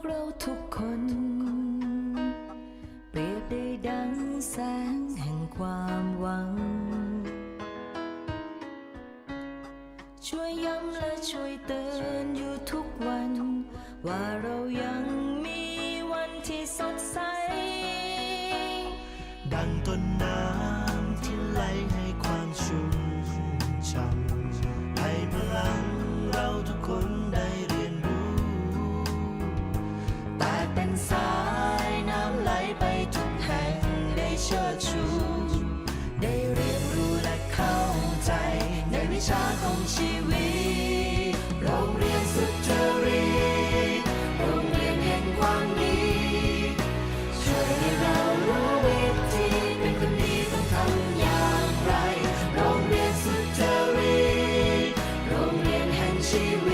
กเราทุกคน เปรียบได้ดังแสงแห่งความหวัง ช่วยย้ำและช่วยเตือนอยู่ทุกวัน ว่าเรายังมีวันที่สดใส ดังต้น เป็นสายน้ำไหลไปทุกแห่งได้เชิดชูได้เรียนรู้และเข้าใจ ในวิชาของชีวิต โรงเรียนสุจริตโรงเรียนแห่งความดีช่วยให้เรารู้วิธีเป็นคนดีต้องทำอย่างไร โรงเรียนสุจริตโรงเรียนแห่งชีวิต